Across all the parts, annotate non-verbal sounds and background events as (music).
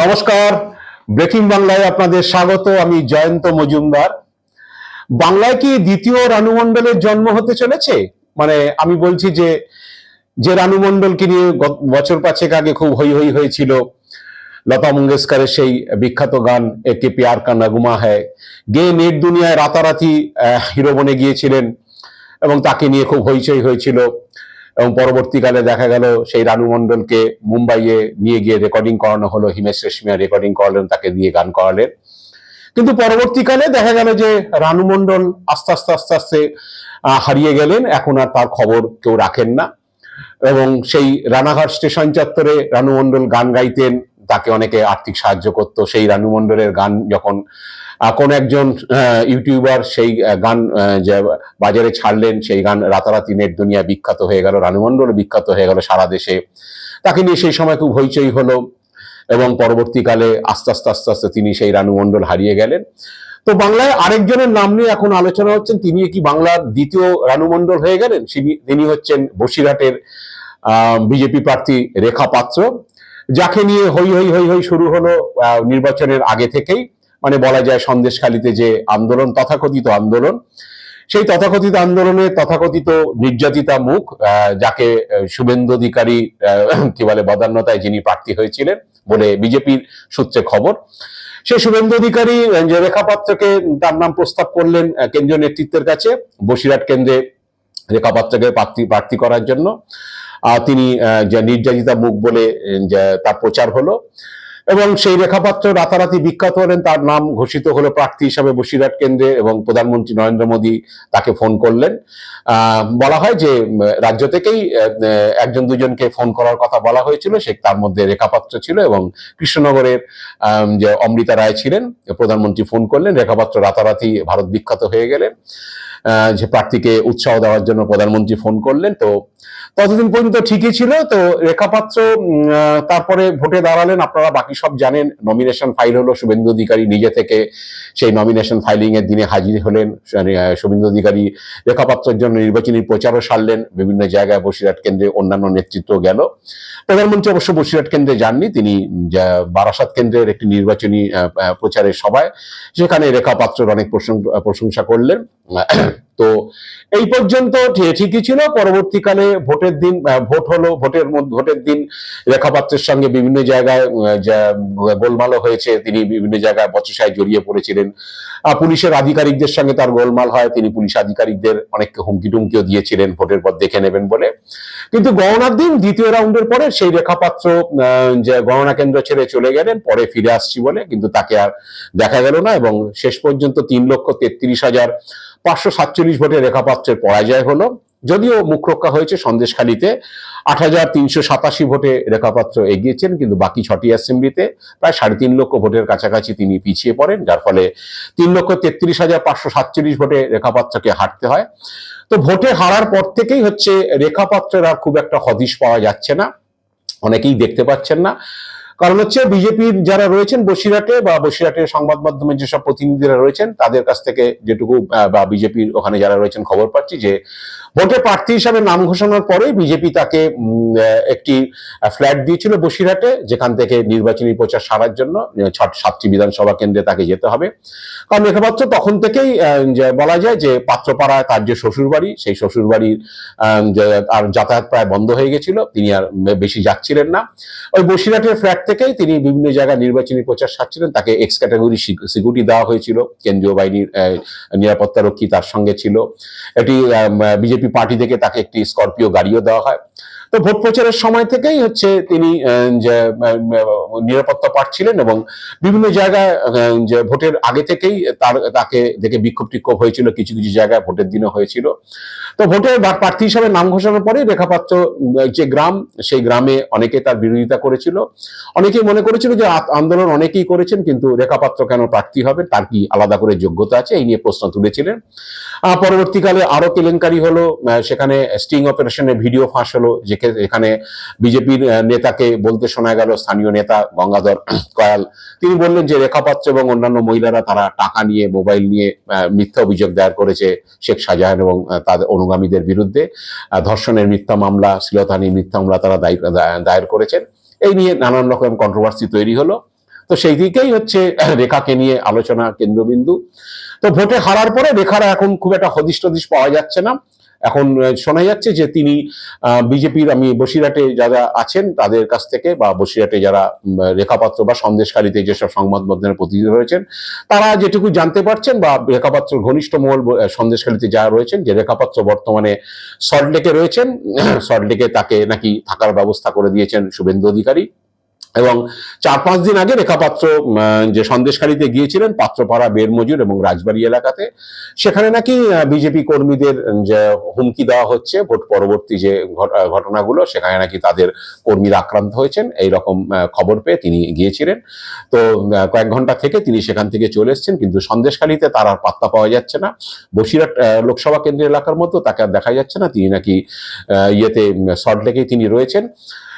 নমস্কার। ব্রেকিং বাংলায় আপনাদের স্বাগত, আমি জয়ন্ত মজুমদার। বাংলায় কি দ্বিতীয় রানু মণ্ডলের জন্ম হতে চলেছে? মানে আমি বলছি যে যে রানু মণ্ডলকে নিয়ে বছর পাঁচেক আগে খুব হই হই হয়েছিল লতা মঙ্গেশকরের সেই বিখ্যাত গান একে প্যার কা নগুমা হ্যায়। গেয়ে নেট দুনিয়ায় রাতারাতি হিরো বনে গিয়েছিলেন এবং তাকে নিয়ে খুব হইচই হয়েছিল। এবং পরবর্তীকালে দেখা গেল সেই রানু মণ্ডলকে মুম্বাইয়ে নিয়ে গিয়ে রেকর্ডিং করানো হলো, হিমেশ রেশমিয়া রেকর্ডিং করালেন, তাকে দিয়ে গান করালেন। কিন্তু পরবর্তীকালে দেখা গেল যে রানু মণ্ডল আস্তে আস্তে আস্তে আস্তে হারিয়ে গেলেন, এখন আর তার খবর কেউ রাখেন না। এবং সেই রানাঘাট স্টেশন চত্বরে রানু মণ্ডল গান গাইতেন তাকে অনেকে আর্থিক সাহায্য করতো। সেই রানু মণ্ডলের গান যখন কোন একজন ইউটিউবার সেই গান বাজারে ছাড়লেন, সেই গান রাতারাতি নেট দুনিয়া বিখ্যাত হয়ে গেল, রানু বিখ্যাত হয়ে গেল সারা দেশে। তাকে নিয়ে সেই সময় খুব হইচই হলো এবং পরবর্তীকালে আস্তে আস্তে আস্তে আস্তে তিনি সেই রানু মণ্ডল হারিয়ে গেলেন। তো বাংলায় আরেকজনের নাম নিয়ে এখন আলোচনা হচ্ছেন তিনি কি বাংলার দ্বিতীয় রানু মণ্ডল হয়ে গেলেন? তিনি হচ্ছেন বসিরহাটের বিজেপি প্রার্থী রেখা পাত্র। যাকে নিয়ে হই হই হই হই শুরু হলো নির্বাচনের আগে থেকেই মানে বলা যায় সন্দেশখালিতে যে আন্দোলন, তথাকথিত আন্দোলন। সেই তথাকথিত আন্দোলনে তথাকথিত নির্যাতিতা মুখ যাকে শুভেন্দু অধিকারী কি বলে, বদান্যতায় যিনি প্রার্থী হয়েছিলেন বলে বিজেপির সূত্রে খবর। সেই শুভেন্দু অধিকারী যে রেখা পাত্রকে তার নাম প্রস্তাব করলেন কেন্দ্রীয় নেতৃত্বের কাছে, বসিরহাট কেন্দ্রে রেখা পাত্রকে প্রার্থী প্রার্থী করার জন্য। তিনি নির্যাতিতা মুখ বলে তার প্রচার হলো। এবং সেই রেখাপাত্র রাতারাতি বিখ্যাত হলেন, তার নাম ঘোষিত হলো প্রার্থী হিসাবে বসিরহাট কেন্দ্রে এবং প্রধানমন্ত্রী নরেন্দ্র মোদী তাকে ফোন করলেন। বলা হয় যে রাজ্য থেকেই একজন দুজনকে ফোন করার কথা বলা হয়েছিল। সে তার মধ্যে রেখাপাত্র ছিল এবং কৃষ্ণনগরের যে অমৃতা রায় ছিলেন, প্রধানমন্ত্রী ফোন করলেন। রেখাপাত্র রাতারাতি ভারত বিখ্যাত হয়ে গেলেন। যে প্রার্থীকে উৎসাহ দেওয়ার জন্য প্রধানমন্ত্রী ফোন করলেন তো ততদিন পর্যন্ত ঠিকই ছিল। তো রেখাপাত্র তারপরে ভোটে দাঁড়ালেন আপনারা বাকি সব জানেন। নমিনেশন ফাইল হলো শুভেন্দু অধিকারী নিজে থেকে। সেই নমিনেশন ফাইলিং এর দিনে হাজির হলেন মানে, শুভেন্দু অধিকারী রেখাপাত্রের জন্য নির্বাচনী প্রচারও সারলেন। বিভিন্ন জায়গায় বসিরহাট কেন্দ্রে অন্যান্য নেতৃত্ব গেল। প্রধানমন্ত্রী অবশ্য বসিরহাট কেন্দ্রে যাননি তিনি বারাসাত কেন্দ্রের একটি নির্বাচনী প্রচারের সভায় সেখানে রেখাপাত্রের অনেক প্রশং- প্রশংসা করলেন। তো এই পর্যন্ত ঠিকই ছিল। পরবর্তীকালে ভোটের দিন ভোট হলো, ভোটের ভোটের দিন রেখাপাত্রের সঙ্গে বিভিন্ন জায়গায় গোলমালও হয়েছে। তিনি বিভিন্ন জায়গায় বচসায় জড়িয়ে পড়েছিলেন। পুলিশের আধিকারিকদের সঙ্গে তার গোলমাল হয়। তিনি পুলিশ আধিকারিকদের অনেককে হুমকি টুমকিও দিয়েছিলেন। ভোটের পর দেখে নেবেন বলে। কিন্তু গণনার দিন দ্বিতীয় রাউন্ডের পরে সেই রেখাপাত্র যে গণনা কেন্দ্র ছেড়ে চলে গেলেন। পরে ফিরে আসছি বলে। কিন্তু তাকে আর দেখা গেল না এবং শেষ পর্যন্ত তিন লক্ষ তেত্রিশ হাজার পাঁচশো সাতচল্লিশ ভোটে রেখাপাত্রের পরাজয় হলো। যদিও মুখ রক্ষা হয়েছে সন্দেশখালীতে। আট হাজার তিনশো সাতাশি ভোটে রেখাপাত্র এগিয়েছেন, কিন্তু বাকি ছটি অ্যাসেম্বলিতে প্রায় সাড়ে তিন লক্ষ ভোটের কাছাকাছি তিনি পিছিয়ে পড়েন, যার ফলে তিন লক্ষ তেত্রিশ হাজার পাঁচশো সাতচল্লিশ ভোটে রেখাপাত্রকে হারতে হয়। তো ভোটে হারার পর থেকেই হচ্ছে রেখাপাত্রের আর খুব একটা হদিশ পাওয়া যাচ্ছে না। অনেকেই দেখতে পাচ্ছেন না। কারণ হচ্ছে বিজেপির যারা রয়েছেন বসিরহাটে বা বসিরহাটের সংবাদ মাধ্যমের যেসব প্রতিনিধিরা রয়েছেন তাদের কাছ থেকে যেটুকু বা বিজেপির ওখানে যারা রয়েছেন খবর পাচ্ছি যে ভোটে প্রার্থী হিসাবে নাম ঘোষণার পরেই বিজেপি তাকে একটি ফ্ল্যাট দিয়েছিল বসিরহাটে যেখান থেকে নির্বাচনী প্রচার সারার জন্য সাতটি বিধানসভা কেন্দ্রে তাকে যেতে হবে। কারণ রেখাপাত্র তখন থেকেই বলা যায় যে পাত্রপাড়ায় তার যে শ্বশুর বাড়ি সেই শ্বশুর বাড়ির আহ, আর যাতায়াত প্রায় বন্ধ হয়ে গেছিল তিনি আর বেশি যাচ্ছিলেন না। ওই বসিরহাটের ফ্ল্যাট থেকেই তিনি বিভিন্ন জায়গায় নির্বাচনী প্রচার সারছিলেন। তাকে এক্স ক্যাটাগরি সিকিউরিটি দেওয়া হয়েছিল। কেন্দ্রীয় বাহিনীর আহ, নিরাপত্তা রক্ষী তার সঙ্গে ছিল। এটি বিজেপি পার্টি থেকে তাকে একটি স্করপিও গাড়িও দেওয়া হয়। তো ভোট প্রচারের সময় থেকেই হচ্ছে তিনি যে নিরাপত্তা পাচ্ছিলেন এবং বিভিন্ন জায়গায় যে, ভোটের আগে থেকেই তার, তাকে দেখে বিক্ষোভ টিক্ষোভ হয়েছিল, কিছু কিছু জায়গায় ভোটের দিনও হয়েছিল। তো ভোটে প্রার্থী হিসাবে নাম ঘোষণার পরে রেখাপাত্র যে গ্রাম, সেই গ্রামে অনেকে তার বিরোধিতা করেছিল। অনেকেই মনে করেছিল যে আন্দোলন অনেকেই করেছেন, কিন্তু রেখাপাত্র কেন প্রার্থী হবে, তার কি আলাদা করে যোগ্যতা আছে, এই নিয়ে প্রশ্ন তুলেছিলেন। পরবর্তীকালে আরও কেলেঙ্কারি হলো সেখানে স্টিং অপারেশনের ভিডিও ফাঁস হলো যেখানে এখানে বিজেপির নেতাকে বলতে শোনা গেল, স্থানীয় নেতা গঙ্গাধর কয়াল। তিনি বললেন যে রেখাপাত্র এবং অন্যান্য মহিলারা তারা টাকা নিয়ে, মোবাইল নিয়ে মিথ্যা অভিযোগ দায়ের করেছে শেখ শাহজাহান এবং তাদের অনুগামীদের বিরুদ্ধে। ধর্ষণের মিথ্যা মামলা শ্লীলতাহানির মিথ্যা মামলা তারা দায়ের করেছেন। এই নিয়ে নানান রকম কন্ট্রোভার্সি তৈরি হলো। তো সেই দিকেই হচ্ছে রেখাকে নিয়ে আলোচনা কেন্দ্রবিন্দু। তো ভোটে হারার পরে রেখার এখন খুব একটা হদিশ টদিশ পাওয়া যাচ্ছে না। এখন শোনা যাচ্ছে যে তিনি বিজেপির, আমি বসিরহাটে যারা আছেন তাদের কাছ থেকে বা বসিরহাটে যারা রেখাপাত্র বা সন্দেশকারীতে যেসব সংবাদ মাধ্যমের প্রতিনিধি রয়েছেন, তারা যেটুকু জানতে পারছেন বা রেখাপাত্র ঘনিষ্ঠ মহল সন্দেশকারীতে যারা রয়েছেন, যে রেখাপাত্র বর্তমানে সল্টলেকে রয়েছেন, (clears throat) সল্টলেকে তাকে নাকি থাকার ব্যবস্থা করে দিয়েছেন শুভেন্দু অধিকারী। এবং চার পাঁচ দিন আগে রেখাপাত্র উম, আহ, যে সন্দেশকারীতে গিয়েছিলেন পাত্রপাড়া বেরমজুর এবং রাজবাড়ি এলাকাতে সেখানে নাকি বিজেপি কর্মীদের যে হুমকি দেওয়া হচ্ছে ভোট পরবর্তী যে ঘট- ঘটনাগুলো সেখানে নাকি তাদের কর্মীরা আক্রান্ত হয়েছেন এই রকম খবর পেয়ে তিনি গিয়েছিলেন। তো কয়েক ঘণ্টা থেকে তিনি সেখান থেকে চলে এসেছেন কিন্তু সন্দেশখালীতে তার আর পাত্তা পাওয়া যাচ্ছে না। বসিরহাট লোকসভা কেন্দ্রের এলাকার মতো তাকে আর দেখা যাচ্ছে না। তিনি নাকি ইয়েতে সল্টলেকেই তিনি রয়েছেন।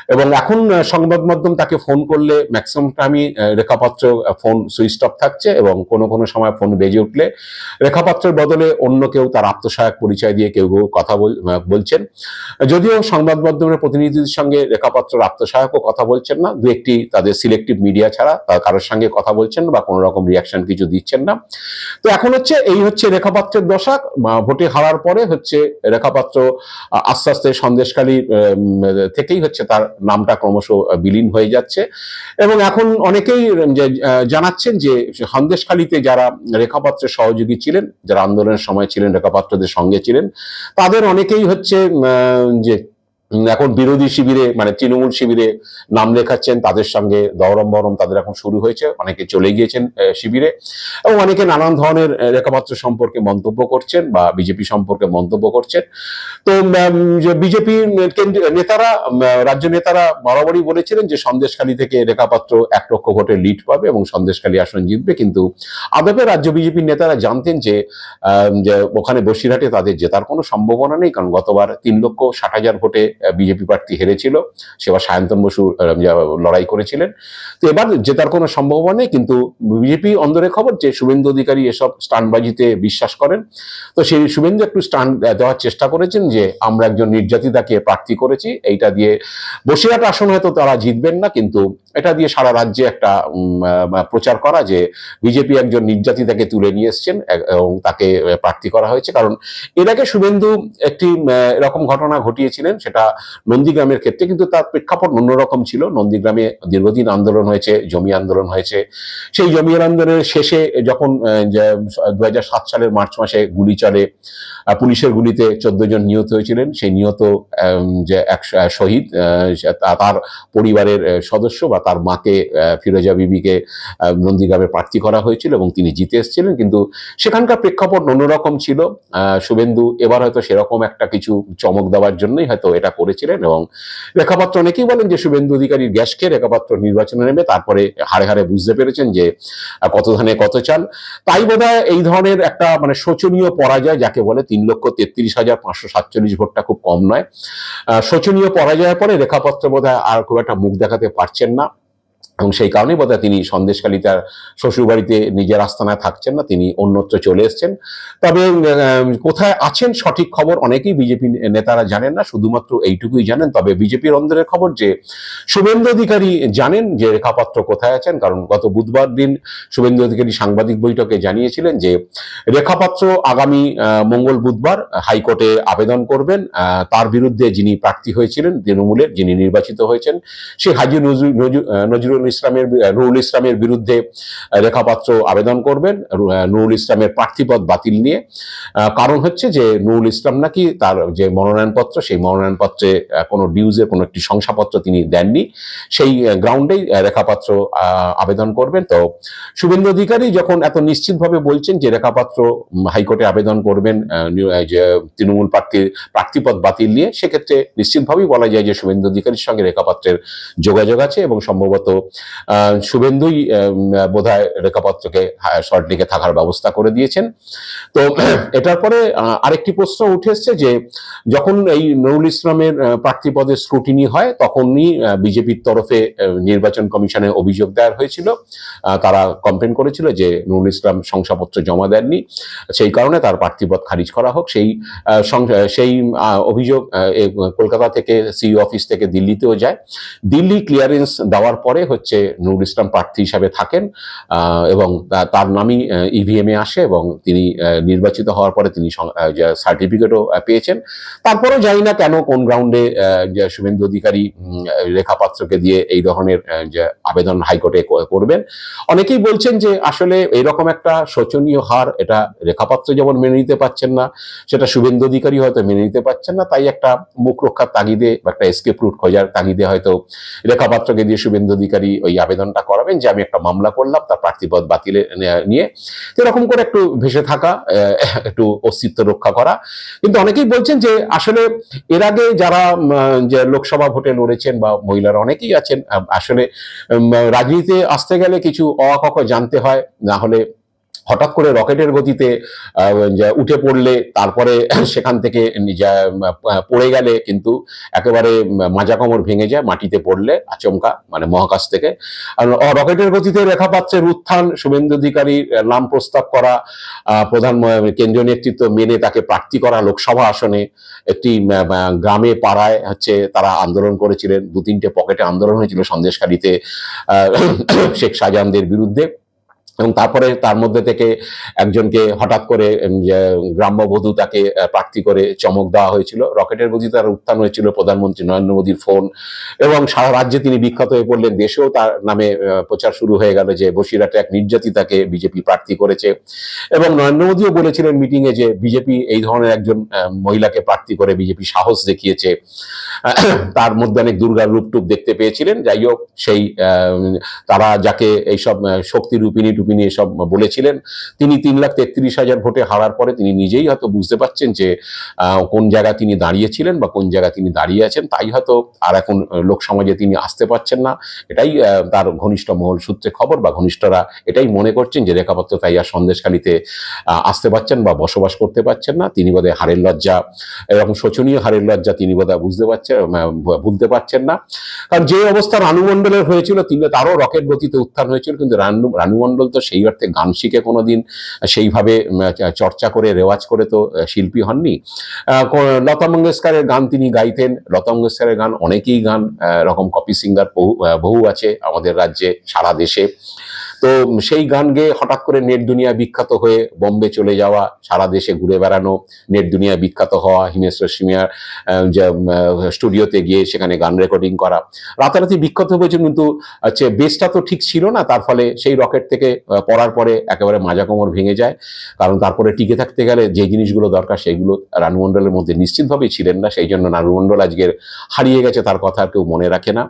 এবং এখন সংবাদ মাধ্যম তাকে ফোন করলে ম্যাক্সিমাম টাইমই রেখাপাত্র ফোন সুইচ অফ থাকছে এবং কোনো কোনো সময় ফোন বেজে উঠলে রেখাপাত্রের বদলে অন্য কেউ তার আত্মসহায়ক পরিচয় দিয়ে কেউ কেউ কথা বলছেন। যদিও সংবাদ মাধ্যমের প্রতিনিধিদের সঙ্গে রেখাপাত্রের আত্মসহায়কও কথা বলছেন না, দু একটি তাদের সিলেক্টিভ মিডিয়া ছাড়া তার কারোর সঙ্গে কথা বলছেন বা কোনো রকম রিয়াকশন কিছু দিচ্ছেন না। তো এখন হচ্ছে, এই হচ্ছে রেখাপাত্রের দশা ভোটে হারার পরে হচ্ছে রেখাপাত্র আস্তে আস্তে সন্দেশকালী থেকেই হচ্ছে তার নামটা ক্রমশ বিলীন হয়ে যাচ্ছে। এবং এখন অনেকেই জানাচ্ছেন যে, সন্দেশখালীতে যারা রেখাপাত্রের সহযোগী ছিলেন, যারা আন্দোলনের সময় ছিলেন, রেখাপাত্রদের সঙ্গে ছিলেন, তাদের অনেকেই হচ্ছে যে এখন বিরোধী শিবিরে মানে তৃণমূল শিবিরে নাম লেখাচ্ছেন, তাদের সঙ্গে দরম বরম তাদের এখন শুরু হয়েছে, অনেকে চলে গিয়েছেন শিবিরে। এবং অনেকে নানান ধরনের রেখাপাত্র সম্পর্কে মন্তব্য করছেন বা বিজেপি সম্পর্কে মন্তব্য করছেন। তো বিজেপি নেতারা রাজ্য নেতারা বরাবরই বলেছিলেন যে সন্দেশখালী থেকে রেখাপাত্র এক লক্ষ ভোটে লিড পাবে এবং সন্দেশখালী আসন জিতবে। কিন্তু আদপে রাজ্য বিজেপির নেতারা জানতেন যে ওখানে বসিরহাটে তাদের জেতার কোনো সম্ভাবনা নেই, কারণ গতবার তিন লক্ষ ষাট হাজার ভোটে বিজেপি প্রার্থী হেরেছিল, সেবার সায়ন্তন বসু লড়াই করেছিলেন। তো এবার জেতার কোনো সম্ভাবনা নেই, কিন্তু বিজেপি অন্দরে খবর যে শুভেন্দু অধিকারী এসব স্টানবাজিতে বিশ্বাস করেন। তো সেই শুভেন্দু একটু স্টান দেওয়ার চেষ্টা করেছেন যে, আমরা একজন নির্যাতিতাকে প্রার্থী করেছি, এইটা দিয়ে বসিরহাট আসন হয়তো তারা জিতবেন না, কিন্তু এটা দিয়ে সারা রাজ্যে একটা প্রচার করা যে বিজেপি একজন নির্যাতিতাকে তুলে নিয়ে এসছেন এবং তাকে প্রার্থী করা হয়েছে। কারণ এর আগে শুভেন্দু একটি এরকম ঘটনা ঘটিয়েছিলেন, সেটা নন্দীগ্রামের ক্ষেত্রে, কিন্তু তার প্রেক্ষাপট অন্যরকম ছিল। নন্দীগ্রামে দীর্ঘদিন আন্দোলন হয়েছে, জমি আন্দোলন হয়েছে। সেই জমি আন্দোলনের শেষে যখন দু হাজার সাত সালের মার্চ মাসে গুলি চলে পুলিশের গুলিতে চোদ্দ জন নিহত হয়েছিলেন। সেই নিহত যে এক শহীদ তার পরিবারের সদস্য বা তার মাকে ফিরোজা বিবিকে নন্দীগ্রামে প্রার্থী করা হয়েছিল এবং তিনি জিতে এসেছিলেন। কিন্তু সেখানকার প্রেক্ষাপট অন্যরকম ছিল। শুভেন্দু এবার হয়তো সেরকম একটা কিছু চমক দেওয়ার জন্যই হয়তো এটা করেছিলেন এবং রেখাপাত্র অনেকেই বলেন যে শুভেন্দু অধিকারীর গ্যাসকে রেখাপাত্র নির্বাচনে নেমে তারপরে হারে হারে বুঝতে পেরেছেন যে কত ধানে কত চাল। তাই বোধহয় এই ধরনের একটা মানে শোচনীয় পরাজয় যাকে বলে তিন লক্ষ তেত্রিশ হাজার পাঁচশো সাতচল্লিশ ভোটটা খুব কম নয়। শোচনীয় পরাজয়ের পরে রেখাপত্র বোধহয় আর খুব একটা মুখ দেখাতে পারছেন না। এবং সেই কারণেই বোধহয় তিনি সন্দেশখালী তার শ্বশুরবাড়িতে নিজের আস্তানায় থাকছেন না, তিনি অন্যত্র চলে এসছেন। তবে কোথায় আছেন সঠিক খবর অনেকেই বিজেপি নেতারা জানেন না, শুধুমাত্র এইটুকুই জানেন। তবে বিজেপির অন্দরের খবর যে, শুভেন্দু অধিকারী জানেন যে, রেখাপাত্র কোথায় আছেন, কারণ গত বুধবার দিন শুভেন্দু অধিকারী সাংবাদিক বৈঠকে জানিয়েছিলেন যে, রেখাপাত্র আগামী মঙ্গল বুধবার হাইকোর্টে আবেদন করবেন। তার বিরুদ্ধে যিনি প্রার্থী হয়েছিলেন, তৃণমূলের যিনি নির্বাচিত হয়েছেন সেই হাজি নজরুল নজরুল ইসলামের নুরুল ইসলামের বিরুদ্ধে রেখাপাত্র আবেদন করবেন নুরুল ইসলামের প্রার্থীপদ বাতিল নিয়ে। কারণ হচ্ছে যে নুরুল ইসলাম নাকি তার যে মনোনয়নপত্র, সেই মনোনয়নপত্রে কোনো ডিউজের কোনো একটি শংসাপত্র তিনি দেননি। সেই গ্রাউন্ডেই রেখাপাত্র আবেদন করবেন। তো শুভেন্দু অধিকারী যখন এত নিশ্চিতভাবে বলছেন যে রেখাপাত্র হাইকোর্টে আবেদন করবেন যে তৃণমূল প্রার্থীর প্রার্থীপদ বাতিল নিয়ে, সেক্ষেত্রে নিশ্চিতভাবেই বলা যায় যে শুভেন্দু অধিকারীর সঙ্গে রেখাপাত্রের যোগাযোগ আছে এবং সম্ভবত শুভেন্দুই বোধ হয় রেখাপাত্রকে শর্টলিকে থাকার ব্যবস্থা করে দিয়েছেন। তো, (clears throat) এটার পরে আরেকটি প্রশ্ন উঠে এসছে যে, যখন এই নুরুল ইসলামের প্রার্থী পদের স্ক্রুটিনি হয়, তখনই বিজেপির তরফে নির্বাচন কমিশনে অভিযোগ দায়ের হয়েছিল। তারা কমপ্লেন করেছিল যে, নুরুল ইসলাম শংসাপত্র জমা দেননি। সেই কারণে তার প্রার্থীপদ খারিজ করা হোক। সেই সেই অভিযোগ কলকাতা থেকে সি অফিস থেকে দিল্লিতেও যায়। দিল্লি ক্লিয়ারেন্স দেওয়ার পরে হচ্ছে হচ্ছে নুরুল ইসলাম প্রার্থী হিসাবে থাকেন এবং তার নামই ইভিএম এ আসে এবং তিনি নির্বাচিত হওয়ার পরে তিনি সার্টিফিকেটও পেয়েছেন। তারপরেও জানি না কেন কোন গ্রাউন্ডে শুভেন্দু অধিকারী রেখা পাত্রকে দিয়ে এই ধরনের আবেদন হাইকোর্টে করবেন। অনেকেই বলছেন যে আসলে এরকম একটা শোচনীয় হার, এটা রেখাপাত্র যেমন মেনে নিতে পারছেন না, সেটা শুভেন্দু অধিকারী হয়তো মেনে নিতে পারছেন না, তাই একটা মুখ রক্ষার তাগিদে বা একটা এসকেপ রুট খোঁজার তাগিদে হয়তো রেখাপাত্রকে দিয়ে শুভেন্দু অধিকারী ওই আবেদনটা করাবেন যে আমি একটা মামলা করলাম, তার প্রার্থীপদ বাতিলে নিয়ে। এরকম করে একটু ভেসে থাকা একটু অস্তিত্ব রক্ষা করা। কিন্তু অনেকেই বলছেন যে আসলে এর আগে যারা যে লোকসভা ভোটে লড়েছেন বা মহিলারা অনেকেই আছেন আসলে রাজনীতিতে আসতে গেলে কিছু অ জানতে হয়। না হলে হঠাৎ করে রকেটের গতিতে উঠে পড়লে তারপরে (clears throat) সেখান থেকে পড়ে গেলে কিন্তু একেবারে মাজা কোমর ভেঙে যায়, মাটিতে পড়লে আচমকা মানে মহাকাশ থেকে। রকেটের গতিতে রেখা রেখাপাত্রের উত্থান শুভেন্দু অধিকারীর নাম প্রস্তাব করা প্রধান কেন্দ্রীয় নেতৃত্ব মেনে তাকে প্রার্থী করা লোকসভা আসনে। একটি গ্রামে পাড়ায় হচ্ছে তারা আন্দোলন করেছিলেন দু তিনটে পকেটে আন্দোলন হয়েছিল সন্দেশকারীতে (clears throat) শেখ শাহজাহানদের বিরুদ্ধে। এবং তারপরে তার মধ্যে থেকে একজনকে হঠাৎ করে উম, যে গ্রাম্যবধূ তাকে প্রার্থী করে চমক দেওয়া হয়েছিল। রকেটের গতি তার উত্থান হয়েছিল প্রধানমন্ত্রী নরেন্দ্র মোদীর ফোন এবং সারা রাজ্যে তিনি বিখ্যাত হয়ে পড়লেন। দেশেও তার নামে প্রচার শুরু হয়ে গেল যে বসিরহাটে এক নির্যাতিতাকে বিজেপি প্রার্থী করেছে এবং নরেন্দ্র মোদীও বলেছিলেন মিটিংয়ে যে বিজেপি এই ধরনের একজন মহিলাকে প্রার্থী করে বিজেপি সাহস দেখিয়েছে। তার মধ্যে অনেক দুর্গার রূপটুপ দেখতে পেয়েছিলেন। যাই হোক সেই তারা যাকে এইসব আহ, রূপিনী টুপিনী এসব বলেছিলেন। তিনি তিন লাখ তেত্রিশ হাজার ভোটে হারার পরে তিনি নিজেই হয়তো বুঝতে পারছেন যে কোন জায়গায় তিনি দাঁড়িয়েছিলেন বা কোন জায়গায় তিনি দাঁড়িয়ে আছেন, তাই হয়তো আর এখন লোক সমাজে তিনি আসতে পারছেন না। এটাই তার ঘনিষ্ঠ মহল সূত্রে খবর বা ঘনিষ্ঠরা এটাই মনে করছেন যে, রেখাপাত্র তাই আর সন্দেশখালিতে আসতে পারছেন বা বসবাস করতে পারছেন না। তিনি বোধহয় হারের লজ্জা, এরকম শোচনীয় হারের লজ্জা তিনি বোধহয় বুঝতে পারছেন ভুলতে পারছেন না। কারণ যে অবস্থা রানু মণ্ডলের হয়েছিল তিনি তারও রকেট গতিতে উত্থান হয়েছিল, কিন্তু রানু রানু মণ্ডল তো সেই অর্থে গান শিখে কোনো দিন সেইভাবে চর্চা করে রেওয়াজ করে তো শিল্পী হননি। লতা মঙ্গেশকরের গান তিনি গাইতেন। লতা মঙ্গেশকরের গান অনেকেই গান আহ, এরকম কপি সিঙ্গার বহু বহু আছে আমাদের রাজ্যে সারা দেশে। তো সেই গান গেয়ে হঠাৎ করে নেট দুনিয়া বিখ্যাত হয়ে বোম্বে চলে যাওয়া, সারা দেশে ঘুরে বেড়ানো, নেট দুনিয়া বিখ্যাত হওয়া হিমেশ রেশমিয়ার স্টুডিওতে গিয়ে সেখানে গান রেকর্ডিং করা। রাতারাতি বিখ্যাত হয়েছে কিন্তু হচ্ছে বেসটা তো ঠিক ছিল না, তার ফলে সেই রকেট থেকে পড়ার পরে একেবারে মাজা কোমর ভেঙে যায়। কারণ তারপরে টিকে থাকতে গেলে যে জিনিসগুলো দরকার সেইগুলো রানু মণ্ডলের মধ্যে নিশ্চিতভাবেই ছিলেন না, সেই জন্য রানু মণ্ডল আজকের হারিয়ে গেছে, তার কথা আর কেউ মনে রাখে না।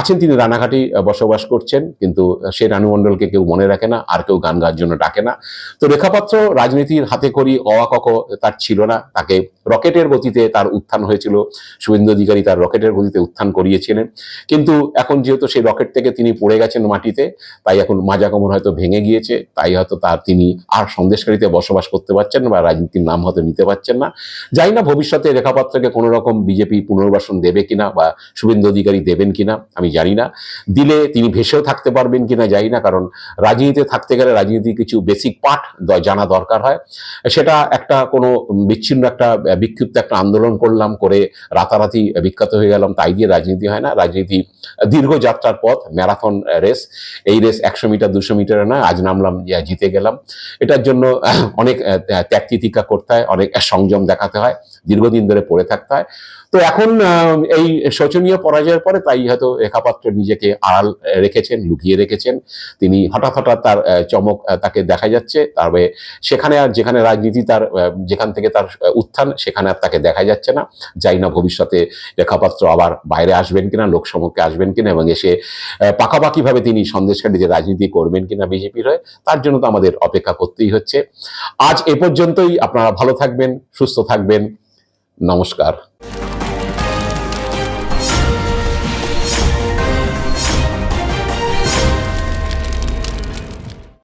আছেন তিনি রানাঘাটি বসবাস করছেন, কিন্তু সেই রানু মণ্ডলকে কেউ মনে রাখে না, আর কেউ গান গাওয়ার জন্য ডাকে না। তো রেখাপাত্র রাজনীতির হাতে করি অওয়াকক তার ছিল না, তাকে রকেটের গতিতে তার উত্থান হয়েছিল। শুভেন্দু অধিকারী তার রকেটের গতিতে উত্থান করিয়েছিলেন। কিন্তু এখন যেহেতু সেই রকেট থেকে তিনি পড়ে গেছেন মাটিতে, তাই এখন মাজা কোমর হয়তো ভেঙে গিয়েছে, তাই হয়তো তার তিনি আর সন্দেশকারীতে বসবাস করতে পারছেন বা রাজনীতির নাম হয়তো নিতে পারছেন না। জানি না, ভবিষ্যতে রেখাপাত্রকে কোনো রকম বিজেপি পুনর্বাসন দেবে কিনা বা শুভেন্দু অধিকারী দেবেন কিনা, আমি জানি না। দিলে তিনি ভেসেও থাকতে পারবেন কিনা জানি না, কারণ রাজনীতিতে থাকতে গেলে রাজনীতির কিছু বেসিক পাঠ জানা দরকার হয়। সেটা একটা কোনো বিচ্ছিন্ন একটা বিক্ষিপ্ত একটা আন্দোলন করলাম, করে রাতারাতি বিখ্যাত হয়ে গেলাম, তাই দিয়ে রাজনীতি হয় না। রাজনীতি দীর্ঘ যাত্রার পথ ম্যারাথন রেস এই রেস একশো মিটার, দুশো মিটারে নয় আজ নামলাম জিতে গেলাম। এটার জন্য অনেক ত্যাগ তিতিক্ষা করতে হয়, অনেক সংযম দেখাতে হয়, দীর্ঘদিন ধরে পড়ে থাকতে হয়। তো এখন এই শোচনীয় পরাজয়ের পরে তাই হয়তো রেখাপাত্র নিজেকে আড়াল রেখেছেন, লুকিয়ে রেখেছেন। তিনি হঠাৎ হঠাৎ তার চমক তাকে দেখা যাচ্ছে। তবে সেখানে আর যেখানে রাজনীতি তার যেখান থেকে তার উত্থান, সেখানে আর তাকে দেখা যাচ্ছে না। যাই না ভবিষ্যতে রেখাপাত্র আবার বাইরে আসবেন কিনা লোকসমক্ষে আসবেন কিনা এবং এসে পাকাপাকিভাবে তিনি সন্দেশকারী যে রাজনীতি করবেন কিনা বিজেপির হয়ে তার জন্য তো আমাদের অপেক্ষা করতেই হচ্ছে। আজ এ পর্যন্তই। আপনারা ভালো থাকবেন, সুস্থ থাকবেন। নমস্কার।